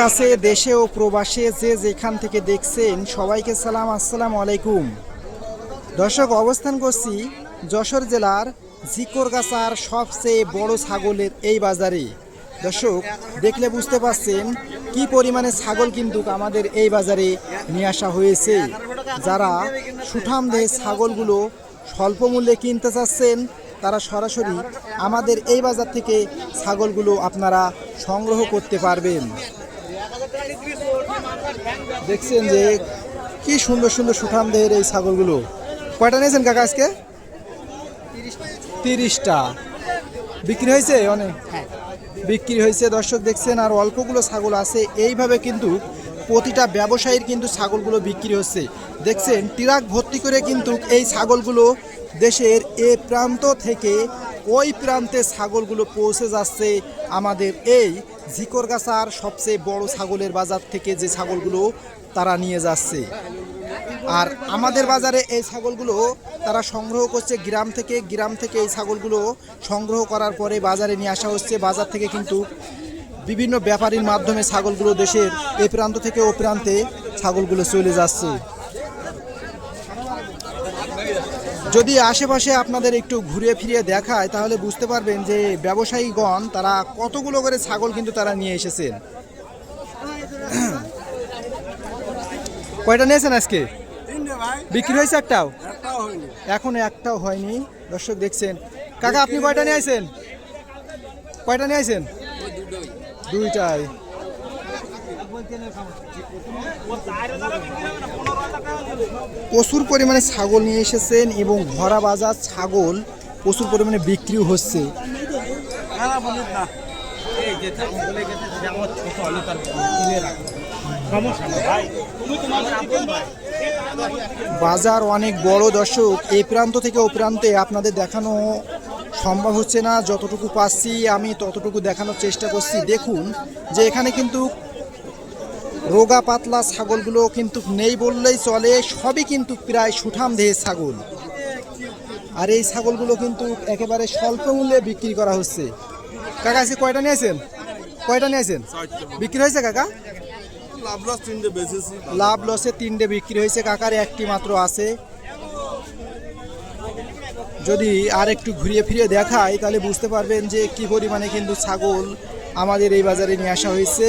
কাছে, দেশে ও প্রবাসে যে যেখান থেকে দেখছেন সবাইকে সালাম, আসসালামু আলাইকুম। দর্শক, অবস্থান করছি যশোর জেলার জিকরগাছার সবচেয়ে বড় ছাগলের এই বাজারে। দর্শক, দেখলে বুঝতে পারছেন কি পরিমাণে ছাগল কিন্তু আমাদের এই বাজারে নিয়ে আসা হয়েছে। যারা সুঠাম দেহে ছাগলগুলো স্বল্প মূল্যে কিনতে চাচ্ছেন, তারা সরাসরি আমাদের এই বাজার থেকে ছাগলগুলো আপনারা সংগ্রহ করতে পারবেন। দেখছেন যে কি সুন্দর সুন্দর সুঠাম দেহের এই ছাগলগুলো। কয়টা নিয়েছেন কাকা আজকে? তিরিশটা। বিক্রি হয়েছে অনেক? বিক্রি হয়েছে দর্শক দেখছেন আর অল্পগুলো ছাগল আছে। এইভাবে কিন্তু প্রতিটা ব্যবসায়ীর কিন্তু ছাগলগুলো বিক্রি হচ্ছে। দেখছেন ট্রাক ভর্তি করে কিন্তু এই ছাগলগুলো দেশের এ প্রান্ত থেকে ওই প্রান্তে ছাগলগুলো পৌঁছে যাচ্ছে। আমাদের এই ঝিকরগাছার সবচেয়ে বড় ছাগলের বাজার থেকে যে ছাগলগুলো তারা নিয়ে যাচ্ছে। আর আমাদের বাজারে এই ছাগলগুলো তারা সংগ্রহ করছে গ্রাম থেকে গ্রাম থেকে এই ছাগলগুলো সংগ্রহ করার পরে বাজারে নিয়ে আসা হচ্ছে। বাজার থেকে কিন্তু বিভিন্ন ব্যাপারীর মাধ্যমে ছাগলগুলো দেশের এই প্রান্ত থেকে ও প্রান্তে ছাগলগুলো চলে যাচ্ছে। যদি আশেপাশে আপনাদের একটু ঘুরে ফিরে দেখায়, তাহলে বুঝতে পারবেন যে ব্যবসায়ীগণ, তারা কতগুলো করে ছাগল কিন্তু তারা নিয়ে এসেছেন। কয়টা নিয়েছেন আজকে? বিক্রি হয়েছে একটাও? এখন একটাও হয়নি। দর্শক দেখছেন। কাকা, আপনি কয়টা নিয়ে আইছেন? কয়টা নিয়ে আইছেন? দুইটাই। প্রচুর পরিমাণে ছাগল নিয়ে এসেছেন এবং ভরা বাজার ছাগল প্রচুর পরিমাণে বিক্রিও হচ্ছে। বাজার অনেক বড় দর্শক, এই প্রান্ত থেকে ও প্রান্তে আপনাদের দেখানো সম্ভব হচ্ছে না। যতটুকু পাচ্ছি আমি ততটুকু দেখানোর চেষ্টা করছি। দেখুন যে এখানে কিন্তু রোগা পাতলা ছাগলগুলো কিন্তু নেই বললেই চলে সবই কিন্তু প্রায় সুঠাম দেহের ছাগল। আর এই ছাগলগুলো কিন্তু একেবারে স্বল্প মূল্যে বিক্রি করা হচ্ছে। কাকা আজকে কয়টা নিয়েছেন কয়টা নিয়েছেন বিক্রি হয়েছে কাকা? লাভ লস তিনটে বেচেছি। লাভ লসে তিনটে বিক্রি হয়েছে কাকার একটি মাত্র আছে। যদি আর একটু ঘুরিয়ে ফিরিয়ে দেখায় তাহলে বুঝতে পারবেন যে কি পরিমাণে কিন্তু ছাগল আমাদের এই বাজারে নিয়ে আসা হয়েছে।